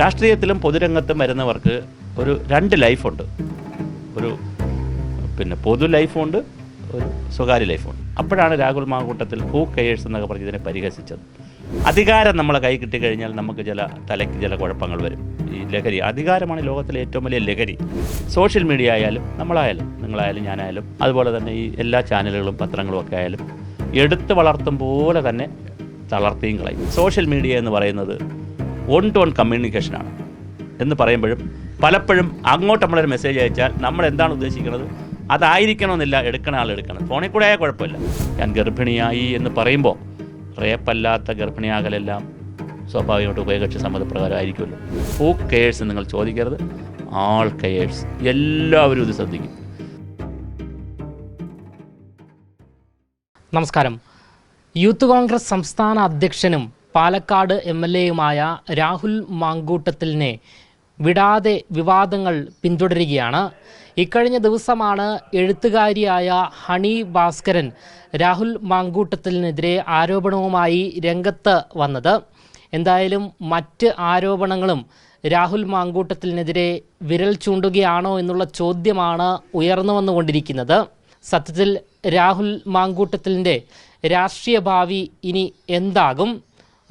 രാഷ്ട്രീയത്തിലും പൊതുരംഗത്തും വരുന്നവർക്ക് ഒരു രണ്ട് ലൈഫുണ്ട്. ഒരു പിന്നെ പൊതു ലൈഫുണ്ട് ഒരു സ്വകാര്യ ലൈഫുണ്ട്. അപ്പോഴാണ് രാഹുൽ മാങ്കൂട്ടത്തിൽ ഹൂ കെയേഴ്സ് എന്നൊക്കെ പറഞ്ഞ് ഇതിനെ പരിഹസിച്ചത്. അധികാരം നമ്മളെ കൈ കിട്ടിക്കഴിഞ്ഞാൽ നമുക്ക് ചില തലയ്ക്ക് ചില കുഴപ്പങ്ങൾ വരും. ഈ ലഹരി അധികാരമാണ് ലോകത്തിലെ ഏറ്റവും വലിയ ലഹരി. സോഷ്യൽ മീഡിയ ആയാലും നമ്മളായാലും നിങ്ങളായാലും ഞാനായാലും അതുപോലെ തന്നെ ഈ എല്ലാ ചാനലുകളും പത്രങ്ങളും ഒക്കെ ആയാലും എടുത്തു വളർത്തും പോലെ തന്നെ തളർത്തിയും കളയും. സോഷ്യൽ മീഡിയ എന്ന് പറയുന്നത് ഓൺ ടു ഓൺ കമ്മ്യൂണിക്കേഷനാണ് എന്ന് പറയുമ്പോഴും പലപ്പോഴും അങ്ങോട്ട് നമ്മളൊരു മെസ്സേജ് അയച്ചാൽ നമ്മൾ എന്താണ് ഉദ്ദേശിക്കുന്നത്? അതായിരിക്കണമെന്നില്ല എടുക്കണ ആൾ എടുക്കണം. ഫോണിൽ കൂടെ ആയാൽ കുഴപ്പമില്ല. ഞാൻ ഗർഭിണിയായി എന്ന് പറയുമ്പോൾ റേപ്പല്ലാത്ത ഗർഭിണിയാകലെല്ലാം സ്വാഭാവികമായിട്ട് ഉഭയകക്ഷി സമ്മതപ്രകാരം ആയിരിക്കുമല്ലോ ഹൂ കെയേഴ്സ് നിങ്ങൾ ചോദിക്കരുത്. ആൾ കെയേഴ്സ് എല്ലാവരും ഇത് ശ്രദ്ധിക്കും. നമസ്കാരം. യൂത്ത് കോൺഗ്രസ് സംസ്ഥാന അധ്യക്ഷനും പാലക്കാട് എം എൽ എയുമായ രാഹുൽ മാങ്കൂട്ടത്തിലിനെ വിടാതെ വിവാദങ്ങൾ പിന്തുടരുകയാണ്. ഇക്കഴിഞ്ഞ ദിവസമാണ് എഴുത്തുകാരിയായ ഹണി ഭാസ്കരൻ രാഹുൽ മാങ്കൂട്ടത്തിലിനെതിരെ ആരോപണവുമായി രംഗത്ത് വന്നത്. എന്തായാലും മറ്റ് ആരോപണങ്ങളും രാഹുൽ മാങ്കൂട്ടത്തിനെതിരെ വിരൽ ചൂണ്ടുകയാണോ എന്നുള്ള ചോദ്യമാണ് ഉയർന്നു വന്നുകൊണ്ടിരിക്കുന്നത്. സത്യത്തിൽ രാഹുൽ മാങ്കൂട്ടത്തിലിന്റെ രാഷ്ട്രീയ ഭാവി ഇനി എന്താകും?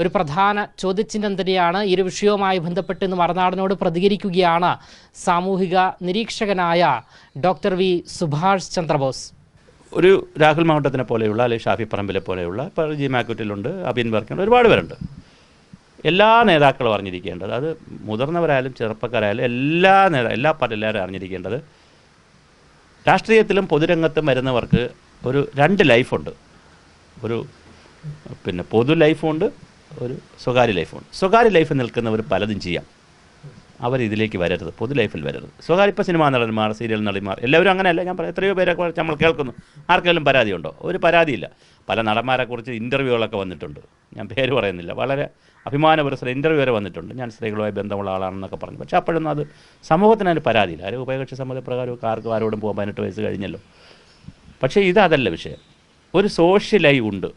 ഒരു പ്രധാന ചോദ്യചിഹ്നം തന്നെയാണ് ഒരു വിഷയവുമായി ബന്ധപ്പെട്ട് ഇന്ന് മറുനാടനോട് പ്രതികരിക്കുകയാണ് സാമൂഹിക നിരീക്ഷകനായ ഡോക്ടർ വി സുഭാഷ് ചന്ദ്രബോസ്. ഒരു രാഹുൽ മാവട്ടത്തിനെ പോലെയുള്ള അല്ലെങ്കിൽ ഷാഫി പറമ്പിലെ പോലെയുള്ള ഇപ്പോൾ ജി മാക്കുറ്റിലുണ്ട് അബിൻ വർക്കുണ്ട് ഒരുപാട് പേരുണ്ട്. എല്ലാ നേതാക്കളും അറിഞ്ഞിരിക്കേണ്ടത് അത് മുതിർന്നവരായാലും ചെറുപ്പക്കാരായാലും എല്ലാ നേതാ എല്ലാ പാർട്ടി എല്ലാവരും അറിഞ്ഞിരിക്കേണ്ടത് രാഷ്ട്രീയത്തിലും പൊതുരംഗത്തും വരുന്നവർക്ക് ഒരു രണ്ട് ലൈഫുണ്ട്. ഒരു പിന്നെ പൊതു ലൈഫുണ്ട് ഒരു സ്വകാര്യ ലൈഫുണ്ട്. സ്വകാര്യ ലൈഫിൽ നിൽക്കുന്നവർ പലതും ചെയ്യാം. അവർ ഇതിലേക്ക് വരരുത്. പൊതു ലൈഫിൽ വരരുത്. സ്വകാര്യ ഇപ്പോൾ സിനിമാ നടന്മാർ സീരിയൽ നടിമാർ എല്ലാവരും അങ്ങനെയല്ല. ഞാൻ പറയാം എത്രയോ പേരെ കുറിച്ച് നമ്മൾ കേൾക്കുന്നു. ആർക്കെങ്കിലും പരാതിയുണ്ടോ? ഒരു പരാതിയില്ല. പല നടന്മാരെക്കുറിച്ച് ഇന്റർവ്യൂകളൊക്കെ വന്നിട്ടുണ്ട്. ഞാൻ പേര് പറയുന്നില്ല. വളരെ അഭിമാനപുരസ്ഥ ഇന്റർവ്യൂ വരെ വന്നിട്ടുണ്ട്. ഞാൻ സ്ത്രീകളുമായി ബന്ധമുള്ള ആളാണെന്നൊക്കെ പറഞ്ഞു. പക്ഷേ അപ്പോഴൊന്നും അത് സമൂഹത്തിന് അതിന് പരാതിയില്ല. ആരും ഉഭയകക്ഷി സമ്മതപ്രകാരമൊക്കെ ആർക്കും ആരോടും പോകാൻ പതിനെട്ട് വയസ്സ് കഴിഞ്ഞല്ലോ. പക്ഷേ ഇതതല്ല വിഷയം. ഒരു സോഷ്യലായി ഉണ്ട്.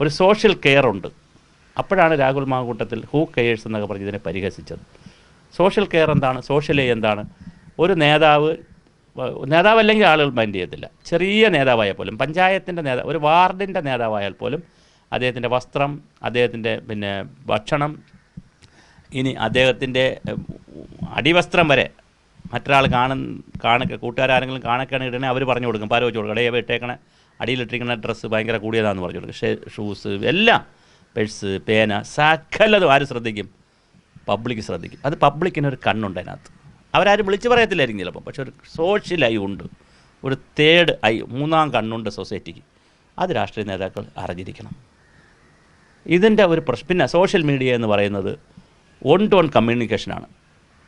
ഒരു സോഷ്യൽ കെയർ ഉണ്ട്. അപ്പോഴാണ് രാഹുൽ മാകൂട്ടത്തിൽ ഹൂ കെയേഴ്സ് എന്നൊക്കെ പറഞ്ഞ് ഇതിനെ പരിഹസിച്ചത്. സോഷ്യൽ കെയർ എന്താണ്? സോഷ്യൽ എ എന്താണ്? ഒരു നേതാവ് നേതാവല്ലെങ്കിൽ ആളുകൾ മൈൻഡ് ചെയ്യത്തില്ല. ചെറിയ നേതാവായാൽ പോലും പഞ്ചായത്തിന്റെ നേതാവ് ഒരു വാർഡിന്റെ നേതാവായാൽ പോലും അദ്ദേഹത്തിന്റെ വസ്ത്രം അദ്ദേഹത്തിന്റെ പിന്നെ ഭക്ഷണം ഇനി അദ്ദേഹത്തിന്റെ അടിവസ്ത്രം വരെ മറ്റൊരാൾ കാണും കാണൊക്കെ കൂട്ടുകാരെങ്കിലും കാണിക്കുകയാണെങ്കിൽ ഇടണേ അവർ പറഞ്ഞു കൊടുക്കും. പാര വെച്ച് കൊടുക്കും. ഇടയെ ഇട്ടേക്കണ. അടിയിലിട്ടിരിക്കുന്ന ഡ്രസ്സ് ഭയങ്കര കൂടിയതാണെന്ന് പറഞ്ഞു കൊടുക്കും. ഷൂസ് എല്ലാം പെഴ്സ് പേന സകലതും ആര് ശ്രദ്ധിക്കും? പബ്ലിക് ശ്രദ്ധിക്കും. അത് പബ്ലിക്കിനൊരു കണ്ണുണ്ട് അതിനകത്ത്. അവരാരും വിളിച്ചു പറയത്തില്ലായിരിക്കും ചിലപ്പോൾ പക്ഷെ ഒരു സോഷ്യൽ ഐ ഉണ്ട്. ഒരു തേർഡ് ഐ മൂന്നാം കണ്ണുണ്ട് സൊസൈറ്റിക്ക് അത് രാഷ്ട്രീയ നേതാക്കൾ അറിഞ്ഞിരിക്കണം. ഇതിന്റെ ഒരു പ്രശ്നം. പിന്നെ സോഷ്യൽ മീഡിയ എന്ന് പറയുന്നത് വൺ ടു ഓൺ കമ്മ്യൂണിക്കേഷനാണ്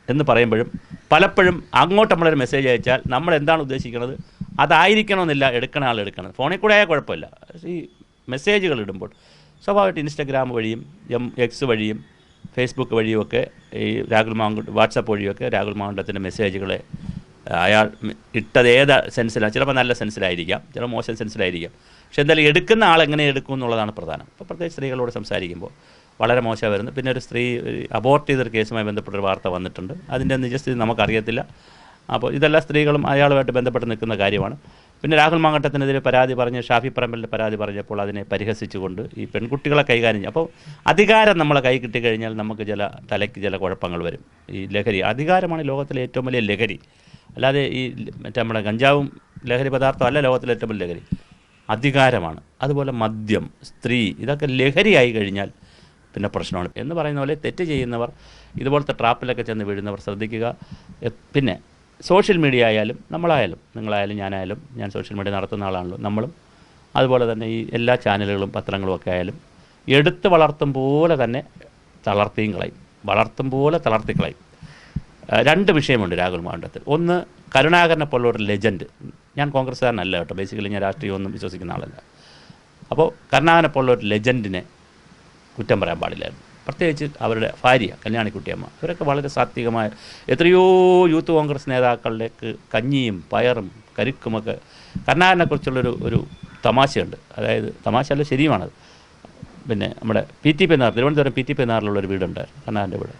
എന്ന് പറയുമ്പോഴും പലപ്പോഴും അങ്ങോട്ട് നമ്മളൊരു മെസ്സേജ് അയച്ചാൽ നമ്മൾ എന്താണ് ഉദ്ദേശിക്കുന്നത്? അതായിരിക്കണമെന്നില്ല എടുക്കണ ആൾ എടുക്കണം ഫോണിൽ കൂടെ ആയാൽ കുഴപ്പമില്ല. ഈ മെസ്സേജുകൾ ഇടുമ്പോൾ സ്വാഭാവികമായിട്ട് ഇൻസ്റ്റഗ്രാം വഴിയും എം എക്സ് വഴിയും ഫേസ്ബുക്ക് വഴിയുമൊക്കെ ഈ രാഹുൽ മാങ്കുണ്ട് വാട്സപ്പ് വഴിയൊക്കെ രാഹുൽ മാങ്കുണ്ടത്തിന്റെ മെസ്സേജുകളെ അയാൾ ഇട്ടത് ഏത് സെൻസിലാണ് ചിലപ്പോൾ നല്ല സെൻസിലായിരിക്കാം ചിലപ്പോൾ മോശം സെൻസിലായിരിക്കാം പക്ഷെ എന്തായാലും എടുക്കുന്ന ആൾ എങ്ങനെ എടുക്കും എന്നുള്ളതാണ് പ്രധാനം. അപ്പോൾ പ്രത്യേകിച്ച് സ്ത്രീകളോട് സംസാരിക്കുമ്പോൾ വളരെ മോശം വരുന്നു. പിന്നെ ഒരു സ്ത്രീ അബോർട്ട് ചെയ്തൊരു കേസുമായി ബന്ധപ്പെട്ടൊരു വാർത്ത വന്നിട്ടുണ്ട്. അതിന്റെ നിജസ്ഥിതി നമുക്കറിയത്തില്ല. അപ്പോൾ ഇതെല്ലാം സ്ത്രീകളും അയാളുമായിട്ട് ബന്ധപ്പെട്ട് നിൽക്കുന്ന കാര്യമാണ്. പിന്നെ രാഹുൽ മാങ്കട്ടത്തിനെതിരെ പരാതി പറഞ്ഞ് ഷാഫി പറമ്പലിന്റെ പരാതി പറഞ്ഞപ്പോൾ അതിനെ പരിഹസിച്ചുകൊണ്ട് ഈ പെൺകുട്ടികളെ കൈകാര്യം ചെയ്യും അപ്പോൾ അധികാരം നമ്മളെ കൈ കിട്ടിക്കഴിഞ്ഞാൽ നമുക്ക് ചില തലയ്ക്ക് ചില കുഴപ്പങ്ങൾ വരും. ഈ ലഹരി അധികാരമാണ് ലോകത്തിലെ ഏറ്റവും വലിയ ലഹരി. അല്ലാതെ ഈ മറ്റേ നമ്മുടെ കഞ്ചാവും ലഹരി പദാർത്ഥമല്ല ലോകത്തിലെ ഏറ്റവും വലിയ ലഹരി. അധികാരമാണ്. അതുപോലെ മദ്യം സ്ത്രീ ഇതൊക്കെ ലഹരിയായി കഴിഞ്ഞാൽ പിന്നെ പ്രശ്നമാണ്. എന്ന് പറയുന്ന പോലെ തെറ്റ് ചെയ്യുന്നവർ ഇതുപോലത്തെ ട്രാപ്പിലൊക്കെ ചെന്ന് വീഴുന്നവർ ശ്രദ്ധിക്കുക. പിന്നെ സോഷ്യൽ മീഡിയ ആയാലും നമ്മളായാലും നിങ്ങളായാലും ഞാനായാലും ഞാൻ സോഷ്യൽ മീഡിയ നടത്തുന്ന ആളാണല്ലോ നമ്മളും. അതുപോലെ തന്നെ ഈ എല്ലാ ചാനലുകളും പത്രങ്ങളും ഒക്കെ ആയാലും എടുത്ത് വളർത്തും പോലെ തന്നെ തളർത്തിയും കളയും. വളർത്തും പോലെ തളർത്തി കളയും. രണ്ട് വിഷയമുണ്ട് രാഹുൽ മാണ്ഡത്തിൽ. ഒന്ന് കരുണാകരനെ പോലുള്ള ഒരു ലെജൻഡ് ഞാൻ കോൺഗ്രസ്സുകാരനല്ല കേട്ടോ. ബേസിക്കലി ഞാൻ രാഷ്ട്രീയമൊന്നും വിശ്വസിക്കുന്ന ആളല്ല. അപ്പോൾ കരുണാകരനെ പോലുള്ള ഒരു ലെജൻഡിനെ കുറ്റം പറയാൻ പാടില്ലായിരുന്നു. പ്രത്യേകിച്ച് അവരുടെ ഭാര്യ കല്യാണിക്കുട്ടിയമ്മ ഇവരൊക്കെ വളരെ സാത്വികമായ എത്രയോ യൂത്ത് കോൺഗ്രസ് നേതാക്കളിലേക്ക് കഞ്ഞിയും പയറും കരുക്കുമൊക്കെ കരുണാകരനെക്കുറിച്ചുള്ളൊരു ഒരു തമാശയുണ്ട്. അതായത് തമാശ അല്ല ശരിയുമാണത്. പിന്നെ നമ്മുടെ P T P Nagar Thiruvananthapuram P T P നാറിലുള്ള ഒരു വീടുണ്ടായിരുന്നു കരുണാകരന്റെ വീട്.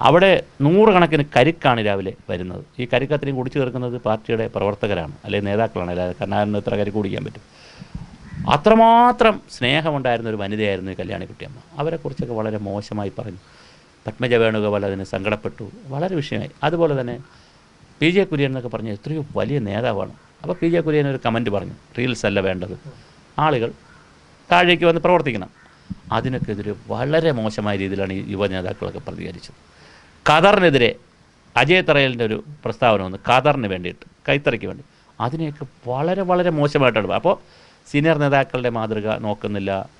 അവിടെ നൂറുകണക്കിന് കരുക്കാണ് രാവിലെ വരുന്നത്. ഈ കരുക്കത്രയും കുടിച്ചു തീർക്കുന്നത് പാർട്ടിയുടെ പ്രവർത്തകരാണ് അല്ലെങ്കിൽ നേതാക്കളാണ്. അല്ലാതെ കർണാകരന് എത്ര കരുക്ക് കുടിക്കാൻ പറ്റും. അത്രമാത്രം സ്നേഹമുണ്ടായിരുന്ന ഒരു വനിതയായിരുന്നു ഈ കല്യാണിക്കുട്ടിയമ്മ. അവരെക്കുറിച്ചൊക്കെ വളരെ മോശമായി പറഞ്ഞു. പത്മജ വേണുഗോപാൽ അതിന് സങ്കടപ്പെട്ടു. വളരെ വിഷയമായി. അതുപോലെ തന്നെ പി ജെ കുര്യൻ എന്നൊക്കെ പറഞ്ഞ എത്രയോ വലിയ നേതാവാണ്. അപ്പോൾ പി ജെ കുര്യൻ ഒരു കമന്റ് പറഞ്ഞു റീൽസ് അല്ല വേണ്ടത്. ആളുകൾ താഴേക്ക് വന്ന് പ്രവർത്തിക്കണം. അതിനൊക്കെ എതിരെ വളരെ മോശമായ രീതിയിലാണ് ഈ യുവ നേതാക്കളൊക്കെ പ്രതികരിച്ചത്. ഖദറിനെതിരെ അജയ് തറയലിന്റെ ഒരു പ്രസ്താവന വന്നു. ഖദറിന് വേണ്ടിയിട്ട് കൈത്തറയ്ക്ക് വേണ്ടി. അതിനെയൊക്കെ വളരെ വളരെ മോശമായിട്ടാണ്. അപ്പോൾ സീനിയർ നേതാക്കളുടെ മാതൃക നോക്കുന്നില്ല.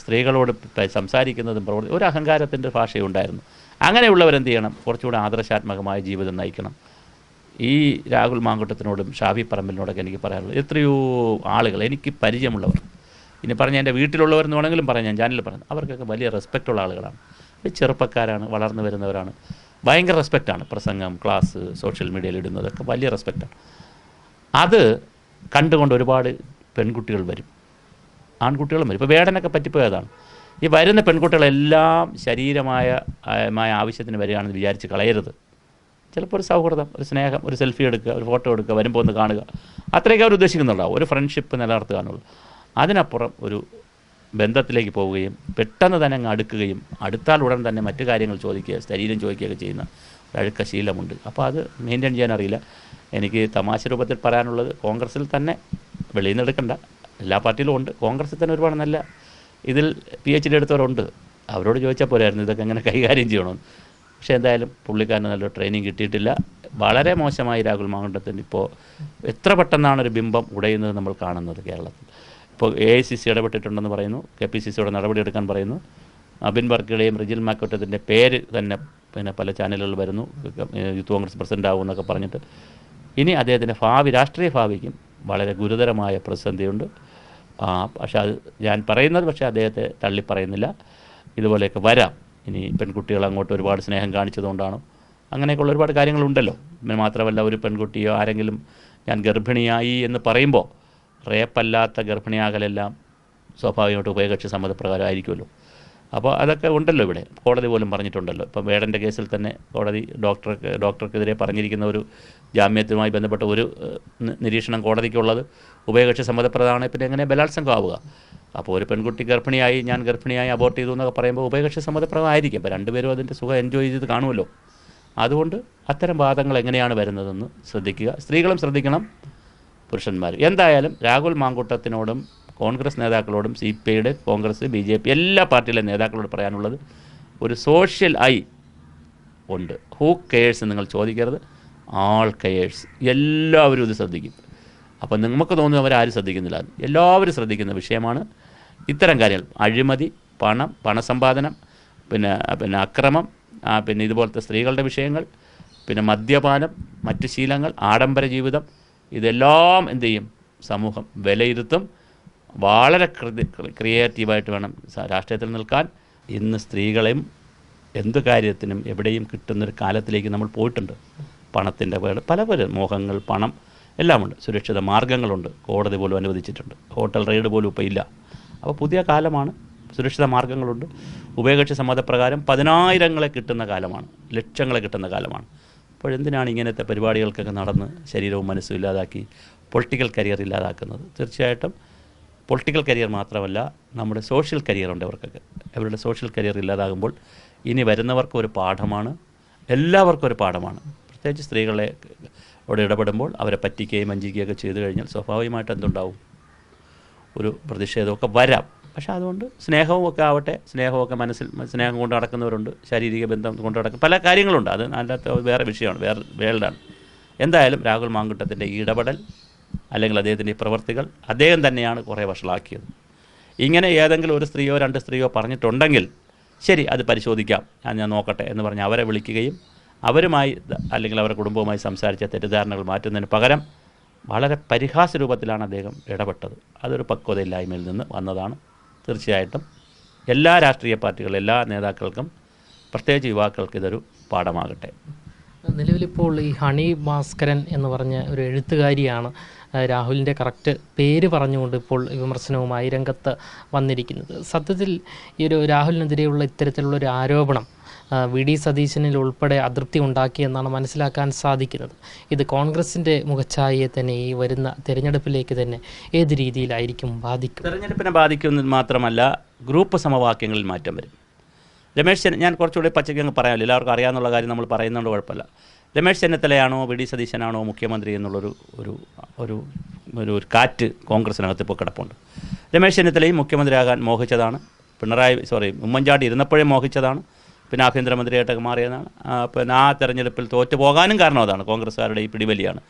സ്ത്രീകളോട് സംസാരിക്കുന്നതും പ്രവർത്തി ഒരു അഹങ്കാരത്തിന്റെ ഭാഷയുണ്ടായിരുന്നു. അങ്ങനെയുള്ളവരെന്ത് ചെയ്യണം? കുറച്ചുകൂടെ ആദർശാത്മകമായ ജീവിതം നയിക്കണം. ഈ രാഹുൽ മാങ്കുട്ടത്തിനോടും ഷാഫി പറമ്പിലിനോടൊക്കെ എനിക്ക് പറയാനുള്ളത് എത്രയോ ആളുകൾ എനിക്ക് പരിചയമുള്ളവർ. ഇനി പറഞ്ഞ എന്റെ വീട്ടിലുള്ളവരെന്ന് വേണമെങ്കിലും പറയാം ഞാൻ ചാനലിൽ പറഞ്ഞു അവർക്കൊക്കെ വലിയ റെസ്പെക്റ്റുള്ള ആളുകളാണ്. ചെറുപ്പക്കാരാണ് വളർന്നു വരുന്നവരാണ്. ഭയങ്കര റെസ്പെക്റ്റാണ് പ്രസംഗം ക്ലാസ് സോഷ്യൽ മീഡിയയിൽ ഇടുന്നതൊക്കെ വലിയ റെസ്പെക്റ്റാണ് അത് കണ്ടുകൊണ്ട് ഒരുപാട് പെൺകുട്ടികൾ വരും. ആൺകുട്ടികളും വരും. ഇപ്പോൾ വേടനൊക്കെ പറ്റിപ്പോയതാണ്. ഈ വരുന്ന പെൺകുട്ടികളെല്ലാം ശരീരമായ മായ ആവശ്യത്തിന് വരികയാണെന്ന് വിചാരിച്ച് കളയരുത്. ചിലപ്പോൾ ഒരു സൗഹൃദം ഒരു സ്നേഹം ഒരു സെൽഫി എടുക്കുക ഒരു ഫോട്ടോ എടുക്കുക വരുമ്പോൾ ഒന്ന് കാണുക. അത്രയൊക്കെ അവർ ഉദ്ദേശിക്കുന്നുണ്ടാവും. ഒരു ഫ്രണ്ട്ഷിപ്പ് നിലനിർത്തുക എന്നുള്ളത്. അതിനപ്പുറം ഒരു ബന്ധത്തിലേക്ക് പോവുകയും പെട്ടെന്ന് തന്നെ അങ്ങ് അടുക്കുകയും അടുത്താൽ ഉടൻ തന്നെ മറ്റു കാര്യങ്ങൾ ചോദിക്കുക ശരീരം ചോദിക്കുകയൊക്കെ ചെയ്യുന്ന ഒരു അഴുക്ക ശീലമുണ്ട് അപ്പോൾ അത് മെയിന്റെയിൻ ചെയ്യാൻ അറിയില്ല. എനിക്ക് തമാശ രൂപത്തിൽ പറയാനുള്ളത് കോൺഗ്രസ്സിൽ തന്നെ വെളിയിൽ നിന്ന് എടുക്കണ്ട എല്ലാ പാർട്ടിയിലും ഉണ്ട് കോൺഗ്രസ്സിൽ തന്നെ ഒരുപാട് നല്ല ഇതിൽ പി എച്ച് ഡി എടുത്തവരുണ്ട് അവരോട് ചോദിച്ചാൽ പോരായിരുന്നു ഇതൊക്കെ എങ്ങനെ കൈകാര്യം ചെയ്യണമെന്ന് പക്ഷേ എന്തായാലും പുള്ളിക്കാരന് നല്ല ട്രെയിനിങ് കിട്ടിയിട്ടില്ല വളരെ മോശമായി രാഹുൽ മാങ്കുണ്ടത്തിന് ഇപ്പോൾ എത്ര പെട്ടെന്നാണ് ഒരു ബിംബം ഉടയുന്നത് നമ്മൾ കാണുന്നത് കേരളത്തിൽ ഇപ്പോൾ എ ഐ സി സി ഇടപെട്ടിട്ടുണ്ടെന്ന് പറയുന്നു കെ പി സി സിയുടെ നടപടിയെടുക്കാൻ പറയുന്നു അബിൻ ബർക്കിയുടെയും റിജിൽ മാക്കോട്ടത്തിന്റെ പേര് തന്നെ പിന്നെ പല ചാനലുകളിൽ വരുന്നു യൂത്ത് കോൺഗ്രസ് പ്രസിഡന്റ് ആവും എന്നൊക്കെ പറഞ്ഞിട്ട് ഇനി അദ്ദേഹത്തിന്റെ ഭാവി രാഷ്ട്രീയ ഭാവിക്കും വളരെ ഗുരുതരമായ പ്രതിസന്ധിയുണ്ട്. പക്ഷേ അത് ഞാൻ പറയുന്നത് പക്ഷേ അദ്ദേഹത്തെ തള്ളി പറയുന്നില്ല. ഇതുപോലെയൊക്കെ വരാം. ഇനി പെൺകുട്ടികൾ അങ്ങോട്ട് ഒരുപാട് സ്നേഹം കാണിച്ചതുകൊണ്ടാണ്. അങ്ങനെയൊക്കെയുള്ള ഒരുപാട് കാര്യങ്ങളുണ്ടല്ലോ. പിന്നെ മാത്രമല്ല ഒരു പെൺകുട്ടിയോ ആരെങ്കിലും ഞാൻ ഗർഭിണിയായി എന്ന് പറയുമ്പോൾ റേപ്പല്ലാത്ത ഗർഭിണിയാകലെല്ലാം സ്വാഭാവികമായിട്ട് ഉഭയകക്ഷി സമ്മതപ്രകാരം ആയിരിക്കുമല്ലോ അപ്പോൾ അതൊക്കെ ഉണ്ടല്ലോ ഇവിടെ. കോടതി പോലും പറഞ്ഞിട്ടുണ്ടല്ലോ. ഇപ്പം വേടന്റെ കേസിൽ തന്നെ കോടതി ഡോക്ടർക്ക് ഡോക്ടർക്കെതിരെ പറഞ്ഞിരിക്കുന്ന ഒരു ജാമ്യത്തുമായി ബന്ധപ്പെട്ട ഒരു നിരീക്ഷണം കോടതിക്കുള്ളത് ഉഭയകക്ഷി സമ്മതപ്രദമാണ്. പിന്നെ എങ്ങനെ ബലാത്സംഗം ആവുക അപ്പോൾ ഒരു പെൺകുട്ടി ഗർഭിണിയായി ഞാൻ ഗർഭിണിയായി അബോർട്ട് ചെയ്തു എന്നൊക്കെ പറയുമ്പോൾ ഉഭയകക്ഷി സമ്മതപ്രദമായിരിക്കും. അപ്പോൾ രണ്ടുപേരും അതിന്റെ സുഖം എൻജോയ് ചെയ്ത് കാണുമല്ലോ. അതുകൊണ്ട് അത്തരം വാദങ്ങൾ എങ്ങനെയാണ് വരുന്നതെന്ന് ശ്രദ്ധിക്കുക. സ്ത്രീകളും ശ്രദ്ധിക്കണം പുരുഷന്മാർ എന്തായാലും രാഹുൽ മാങ്കൂട്ടത്തിനോടും കോൺഗ്രസ് നേതാക്കളോടും സി പി ഐയുടെ കോൺഗ്രസ് ബി ജെ പി എല്ലാ പാർട്ടിയിലെ നേതാക്കളോട് പറയാനുള്ളത് ഒരു സോഷ്യൽ ഐ ഉണ്ട്. ഹൂ കെയേഴ്സ് നിങ്ങൾ ചോദിക്കരുത്. ആൾ കെയേഴ്സ് എല്ലാവരും ഇത് ശ്രദ്ധിക്കും. അപ്പോൾ നമുക്ക് തോന്നുന്നു അവരാരും ശ്രദ്ധിക്കുന്നില്ല. എല്ലാവരും ശ്രദ്ധിക്കുന്ന വിഷയമാണ് ഇത്തരം കാര്യങ്ങൾ. അഴിമതി പണം പണസമ്പാദനം പിന്നെ പിന്നെ അക്രമം പിന്നെ ഇതുപോലത്തെ സ്ത്രീകളുടെ വിഷയങ്ങൾ പിന്നെ മദ്യപാനം മറ്റ് ശീലങ്ങൾ ആഡംബര ജീവിതം ഇതെല്ലാം എന്ത് ചെയ്യും? സമൂഹം വിലയിരുത്തും. വളരെ ക്രിയേറ്റീവായിട്ട് വേണം രാഷ്ട്രീയത്തിൽ നിൽക്കാൻ. ഇന്ന് സ്ത്രീകളെയും എന്തു കാര്യത്തിനും എവിടെയും കിട്ടുന്നൊരു കാലത്തിലേക്ക് നമ്മൾ പോയിട്ടുണ്ട്. പണത്തിന്റെ പല പല മോഹങ്ങൾ പണം എല്ലാമുണ്ട്. സുരക്ഷിത മാർഗങ്ങളുണ്ട് കോടതി പോലും അനുവദിച്ചിട്ടുണ്ട്. ഹോട്ടൽ റെയ്ഡ് പോലും ഇപ്പോൾ ഇല്ല. അപ്പോൾ പുതിയ കാലമാണ്. സുരക്ഷിത മാർഗങ്ങളുണ്ട് ഉഭയകക്ഷി സമ്മതപ്രകാരം പതിനായിരങ്ങളെ കിട്ടുന്ന കാലമാണ്. ലക്ഷങ്ങളെ കിട്ടുന്ന കാലമാണ്. അപ്പോൾ എന്തിനാണ് ഇങ്ങനത്തെ പരിപാടികൾക്കൊക്കെ നടന്ന് ശരീരവും മനസ്സും ഇല്ലാതാക്കി പൊളിറ്റിക്കൽ കരിയർ ഇല്ലാതാക്കുന്നത്? തീർച്ചയായിട്ടും പൊളിറ്റിക്കൽ കരിയർ മാത്രമല്ല നമ്മുടെ സോഷ്യൽ കരിയർ ഉണ്ട് അവർക്കൊക്കെ അവരുടെ സോഷ്യൽ കരിയർ ഇല്ലാതാകുമ്പോൾ ഇനി വരുന്നവർക്ക് ഒരു പാഠമാണ് എല്ലാവർക്കും ഒരു പാഠമാണ്. പ്രത്യേകിച്ച് സ്ത്രീകളെ അവിടെ ഇടപെടുമ്പോൾ അവരെ പറ്റിക്കുകയും വഞ്ചിക്കുകയൊക്കെ ചെയ്തു കഴിഞ്ഞാൽ സ്വാഭാവികമായിട്ട് എന്തുണ്ടാവും? ഒരു പ്രതിഷേധമൊക്കെ വരാം. പക്ഷേ അതുകൊണ്ട് സ്നേഹവും ഒക്കെ ആവട്ടെ സ്നേഹമൊക്കെ മനസ്സിൽ സ്നേഹം കൊണ്ട് നടക്കുന്നവരുണ്ട് ശാരീരിക ബന്ധം കൊണ്ട് നടക്കും പല കാര്യങ്ങളുണ്ട്. അത് അതിനകത്ത് വേറെ വിഷയമാണ് വേറെ വേൾഡാണ് എന്തായാലും രാഹുൽ മാങ്കുട്ടത്തിന്റെ ഇടപെടൽ അല്ലെങ്കിൽ അദ്ദേഹത്തിന്റെ ഈ പ്രവർത്തികൾ അദ്ദേഹം തന്നെയാണ് കുറേ വഷളാക്കിയത്. ഇങ്ങനെ ഏതെങ്കിലും ഒരു സ്ത്രീയോ രണ്ട് സ്ത്രീയോ പറഞ്ഞിട്ടുണ്ടെങ്കിൽ ശരി അത് പരിശോധിക്കാം ഞാൻ ഞാൻ നോക്കട്ടെ എന്ന് പറഞ്ഞ് അവരെ വിളിക്കുകയും അവരുമായി അല്ലെങ്കിൽ അവരുടെ കുടുംബവുമായി സംസാരിച്ച തെറ്റിദ്ധാരണകൾ മാറ്റുന്നതിന് പകരം വളരെ പരിഹാസ രൂപത്തിലാണ് അദ്ദേഹം ഇടപെട്ടത്. അതൊരു പക്വതയില്ലായ്മയിൽ നിന്ന് വന്നതാണ്. തീർച്ചയായിട്ടും എല്ലാ രാഷ്ട്രീയ പാർട്ടികളും എല്ലാ നേതാക്കൾക്കും പ്രത്യേകിച്ച് യുവാക്കൾക്ക് ഇതൊരു പാഠമാകട്ടെ. നിലവിലിപ്പോൾ ഈ ഹണി ഭാസ്കരൻ എന്ന് പറഞ്ഞ ഒരു എഴുത്തുകാരിയാണ് രാഹുലിന്റെ കറക്റ്റ് പേര് പറഞ്ഞുകൊണ്ട് ഇപ്പോൾ വിമർശനവുമായി രംഗത്ത് വന്നിരിക്കുന്നത്. സത്യത്തിൽ ഈ ഒരു രാഹുലിനെതിരെയുള്ള ഇത്തരത്തിലുള്ള ഒരു ആരോപണം വി ഡി സതീശനിൽ ഉൾപ്പെടെ അതൃപ്തി ഉണ്ടാക്കിയെന്നാണ് മനസ്സിലാക്കാൻ സാധിക്കുന്നത്. ഇത് കോൺഗ്രസിന്റെ മുഖച്ഛായയെ തന്നെ ഈ വരുന്ന തിരഞ്ഞെടുപ്പിലേക്ക് തന്നെ ഏത് രീതിയിലായിരിക്കും ബാധിക്കും? തിരഞ്ഞെടുപ്പിനെ ബാധിക്കുന്നത് മാത്രമല്ല ഗ്രൂപ്പ് സമവാക്യങ്ങളിൽ മാറ്റം വരും. രമേശ് ചെന്നി ഞാൻ കുറച്ചുകൂടി പച്ചയ്ക്ക് അങ്ങ് പറയാമല്ലോ. എല്ലാവർക്കും അറിയാമെന്നുള്ള കാര്യം നമ്മൾ പറയുന്നതുകൊണ്ട് കുഴപ്പമില്ല. രമേശ് ചെന്നിത്തലയാണോ വി. ഡി. സതീശനാണോ മുഖ്യമന്ത്രി എന്നുള്ളൊരു ഒരു ഒരു ഒരു ഒരു കാറ്റ് കോൺഗ്രസിനകത്ത് ഇപ്പോൾ കിടപ്പുണ്ട്. രമേശ് ചെന്നിത്തലയും മുഖ്യമന്ത്രിയാകാൻ മോഹിച്ചതാണ്. പിണറായി സോറി ഉമ്മൻചാണ്ടി ഇരുന്നപ്പോഴേ മോഹിച്ചതാണ്. പിന്നെ ആഭ്യന്തരമന്ത്രിയായിട്ടൊക്കെ മാറിയതാണ്. പിന്നെ ആ തെരഞ്ഞെടുപ്പിൽ തോറ്റു പോകാനും കാരണം അതാണ്. കോൺഗ്രസ്സുകാരുടെ ഈ പിടിവലിയാണ്.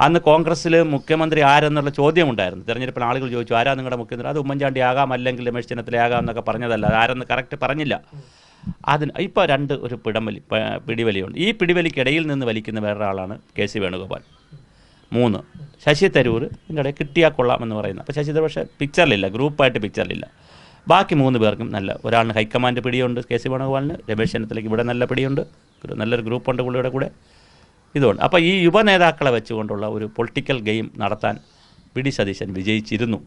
അന്ന് കോൺഗ്രസ്സിൽ മുഖ്യമന്ത്രി ആരെന്നുള്ള ചോദ്യമുണ്ടായിരുന്നു. തെരഞ്ഞെടുപ്പിൽ ആളുകൾ ചോദിച്ചു ആരാ നിങ്ങളുടെ മുഖ്യമന്ത്രി? അത് ഉമ്മൻചാണ്ടി ആകാം അല്ലെങ്കിൽ രമേശ് ചെന്നിത്തല ആകാം എന്നൊക്കെ പറഞ്ഞതല്ല. ആരെന്ന് കറക്റ്റ് പറഞ്ഞില്ല. അതിന് ഇപ്പോൾ രണ്ട് ഒരു പിടംവലി പിടിവലിയുണ്ട്. ഈ പിടിവലിക്കിടയിൽ നിന്ന് വലിക്കുന്ന വേറൊരാളാണ് കെ സി വേണുഗോപാൽ. മൂന്ന് ശശി തരൂർ ഇതിന്റെ ഇടയിൽ കിട്ടിയാൽ കൊള്ളാം എന്ന് പറയുന്നത് അപ്പോൾ ശശി തരൂർ പക്ഷേ പിക്ചറിലില്ല ഗ്രൂപ്പായിട്ട് പിക്ചറിലില്ല ബാക്കി മൂന്ന് പേർക്കും നല്ല ഒരാളിന് ഹൈക്കമാൻഡ് പിടിയുണ്ട് കെ സി വേണുഗോപാലിന് രമേശ് ചെന്നിത്തലയ്ക്ക് ഇവിടെ നല്ല പിടിയുണ്ട്. നല്ലൊരു ഗ്രൂപ്പുണ്ട് പുള്ളിയുടെ കൂടെ. ഇതുകൊണ്ട്. അപ്പോൾ ഈ യുവ നേതാക്കളെ വെച്ചുകൊണ്ടുള്ള ഒരു പൊളിറ്റിക്കൽ ഗെയിം നടത്താൻ വി ഡി സതീശൻ വിജയിച്ചിരുന്നു.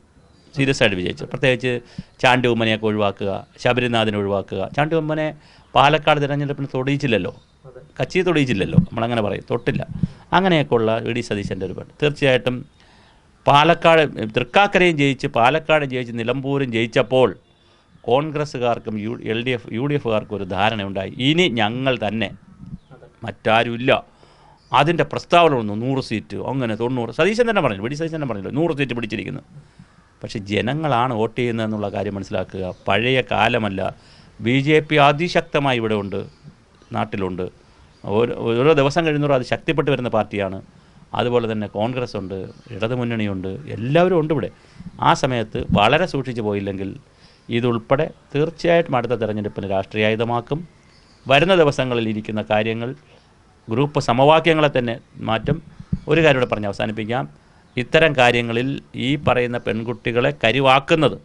സീരിയസ് ആയിട്ട് വിജയിച്ചു. പ്രത്യേകിച്ച് ചാണ്ടി ഉമ്മനെയൊക്കെ ഒഴിവാക്കുക ശബരിനാഥിനെ ഒഴിവാക്കുക. ചാണ്ടി ഉമ്മനെ പാലക്കാട് തിരഞ്ഞെടുപ്പിന് തൊടിയിച്ചില്ലല്ലോ. കച്ചി തൊടിയിച്ചില്ലല്ലോ. നമ്മളങ്ങനെ പറയും. തൊട്ടില്ല. അങ്ങനെയൊക്കെയുള്ള വി ഡി സതീശന്റെ ഒരു പണി. തീർച്ചയായിട്ടും പാലക്കാട് തൃക്കാക്കരയും ജയിച്ച് പാലക്കാട് ജയിച്ച് നിലമ്പൂരും ജയിച്ചപ്പോൾ കോൺഗ്രസ്സുകാർക്കും U L D F U D എഫുകാർക്കും ഒരു ധാരണയുണ്ടായി. ഇനി ഞങ്ങൾ തന്നെ മറ്റാരുമില്ല. അതിന്റെ പ്രസ്താവന വന്നു നൂറ് സീറ്റ് അങ്ങനെ തൊണ്ണൂറ്. സതീശൻ തന്നെ പറഞ്ഞു വെടി സതീശൻ തന്നെ പറഞ്ഞല്ലോ നൂറ് സീറ്റ് പിടിച്ചിരിക്കുന്നു. പക്ഷേ ജനങ്ങളാണ് വോട്ട് ചെയ്യുന്നതെന്നുള്ള കാര്യം മനസ്സിലാക്കുക. പഴയ കാലമല്ല ബി ജെ പി അതിശക്തമായി ഇവിടെ ഉണ്ട് നാട്ടിലുണ്ട്. ഓരോ ഓരോ ദിവസം കഴിയുന്നവരും അത് ശക്തിപ്പെട്ട് വരുന്ന പാർട്ടിയാണ്. അതുപോലെ തന്നെ കോൺഗ്രസ് ഉണ്ട് ഇടതുമുന്നണിയുണ്ട് എല്ലാവരും ഉണ്ട് ഇവിടെ. ആ സമയത്ത് വളരെ സൂക്ഷിച്ചു പോയില്ലെങ്കിൽ ഇതുൾപ്പെടെ തീർച്ചയായിട്ടും അടുത്ത തെരഞ്ഞെടുപ്പിന് രാഷ്ട്രീയായുധമാക്കും. വരുന്ന ദിവസങ്ങളിൽ ഇരിക്കുന്ന കാര്യങ്ങൾ ഗ്രൂപ്പ് സമവാക്യങ്ങളെ തന്നെ മാറ്റും. ഒരു കാര്യം ഇവിടെ പറഞ്ഞ് അവസാനിപ്പിക്കാം. ഇത്തരം കാര്യങ്ങളിൽ ഈ പറയുന്ന പെൺകുട്ടികളെ കരിവാക്കുന്നത്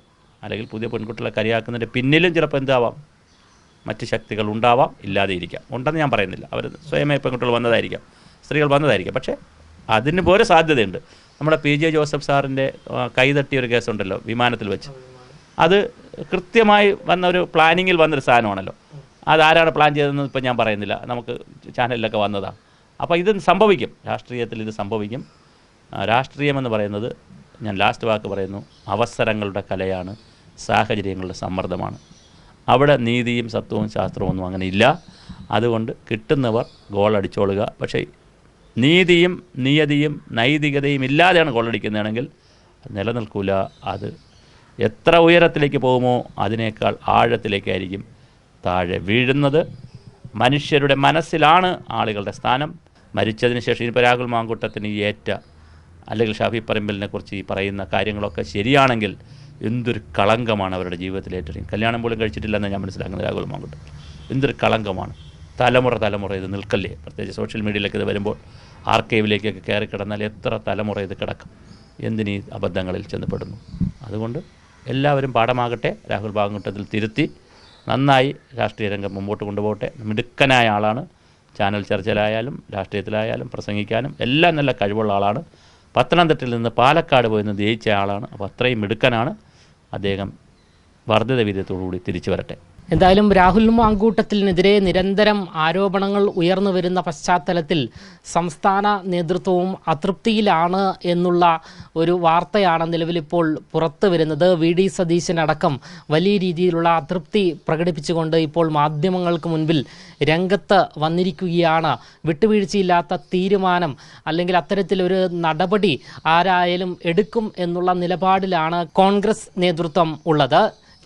അല്ലെങ്കിൽ പുതിയ പെൺകുട്ടികളെ കരിയാക്കുന്നതിന്റെ പിന്നിലും ചിലപ്പോൾ എന്താവാം? മറ്റ് ശക്തികൾ ഉണ്ടാവാം ഇല്ലാതെ ഇരിക്കാം ഉണ്ടെന്ന് ഞാൻ പറയുന്നില്ല. അവർ സ്വയമേ പെൺകുട്ടികൾ വന്നതായിരിക്കാം. സ്ത്രീകൾ വന്നതായിരിക്കാം. പക്ഷേ അതിന് പോലെ സാധ്യതയുണ്ട്. നമ്മുടെ പി ജെ ജോസഫ് സാറിന്റെ കൈതട്ടിയ ഒരു കേസുണ്ടല്ലോ വിമാനത്തിൽ വെച്ച്. അത് കൃത്യമായി വന്ന ഒരു പ്ലാനിങ്ങിൽ വന്നൊരു സാധനമാണല്ലോ. അതാരാണ് പ്ലാൻ ചെയ്തതെന്ന് ഇപ്പം ഞാൻ പറയുന്നില്ല. നമുക്ക് ചാനലിലൊക്കെ വന്നതാണ് അപ്പോൾ ഇത് സംഭവിക്കും. രാഷ്ട്രീയത്തിൽ ഇത് സംഭവിക്കും. രാഷ്ട്രീയമെന്ന് പറയുന്നത് ഞാൻ ലാസ്റ്റ് വാക്ക് പറയുന്നു. അവസരങ്ങളുടെ കലയാണ്. സാഹചര്യങ്ങളുടെ സമ്മർദ്ദമാണ്. അവിടെ നീതിയും സത്വവും ശാസ്ത്രവും ഒന്നും അങ്ങനെ ഇല്ല. അതുകൊണ്ട് കിട്ടുന്നവർ ഗോൾ അടിച്ചോളുക. പക്ഷേ നീതിയും നിയതിയും നൈതികതയും ഇല്ലാതെയാണ് ഗോളടിക്കുന്നതാണെങ്കിൽ നിലനിൽക്കില്ല അത് എത്ര ഉയരത്തിലേക്ക് പോകുമോ അതിനേക്കാൾ ആഴത്തിലേക്കായിരിക്കും. താഴെ വീഴുന്നത് മനുഷ്യരുടെ മനസ്സിലാണ് ആളുകളുടെ സ്ഥാനം. മരിച്ചതിന് ശേഷം ഇനിയിപ്പോൾ രാഹുൽ മാങ്കൂട്ടത്തിന് ഏറ്റ അല്ലെങ്കിൽ ഷാഫി പറമ്പലിനെ കുറിച്ച് ഈ പറയുന്ന കാര്യങ്ങളൊക്കെ ശരിയാണെങ്കിൽ എന്തൊരു കളങ്കമാണ് അവരുടെ ജീവിതത്തിൽ ഏറ്റവും കല്യാണം പോലും കഴിച്ചിട്ടില്ലെന്ന് ഞാൻ മനസ്സിലാക്കുന്നത് രാഹുൽ മാങ്കൂട്ടം. എന്തൊരു കളങ്കമാണ്. തലമുറ തലമുറ ഇത് നിൽക്കല്ലേ? പ്രത്യേകിച്ച് സോഷ്യൽ മീഡിയയിലേക്ക് ഇത് വരുമ്പോൾ ആർക്കൈവിലേക്കൊക്കെ കയറി കിടന്നാൽ എത്ര തലമുറ ഇത് കിടക്കും? എന്തിനീ അബദ്ധങ്ങളിൽ ചെന്നപ്പെടുന്നു? അതുകൊണ്ട് എല്ലാവരും പാഠമാകട്ടെ. രാഹുൽ ഭാഗഘട്ടത്തിൽ തിരുത്തി. നന്നായി രാഷ്ട്രീയ രംഗം മുമ്പോട്ട് കൊണ്ടുപോകട്ടെ. മിടുക്കനായ ആളാണ്. ചാനൽ ചർച്ചയിലായാലും രാഷ്ട്രീയത്തിലായാലും പ്രസംഗിക്കാനും എല്ലാം നല്ല കഴിവുള്ള ആളാണ്. പത്തനംതിട്ടയിൽ നിന്ന് പാലക്കാട് പോയി നിന്ന് ജയിച്ച ആളാണ്. അപ്പോൾ അത്രയും മിടുക്കനാണ്. അദ്ദേഹം വർദ്ധിത വിധത്തോടുകൂടി തിരിച്ചു വരട്ടെ. എന്തായാലും രാഹുൽ മാങ്കൂട്ടത്തിനെതിരെ നിരന്തരം ആരോപണങ്ങൾ ഉയർന്നു വരുന്ന പശ്ചാത്തലത്തിൽ സംസ്ഥാന നേതൃത്വവും അതൃപ്തിയിലാണ് എന്നുള്ള ഒരു വാർത്തയാണ് നിലവിലിപ്പോൾ പുറത്തു വരുന്നത്. വി ഡി സതീശനടക്കം വലിയ രീതിയിലുള്ള അതൃപ്തി പ്രകടിപ്പിച്ചുകൊണ്ട് ഇപ്പോൾ മാധ്യമങ്ങൾക്ക് മുൻപിൽ രംഗത്ത് വന്നിരിക്കുകയാണ്. വിട്ടുവീഴ്ചയില്ലാത്ത തീരുമാനം അല്ലെങ്കിൽ അത്തരത്തിലൊരു നടപടി ആരായാലും എടുക്കും എന്നുള്ള നിലപാടിലാണ് കോൺഗ്രസ് നേതൃത്വം ഉള്ളത്.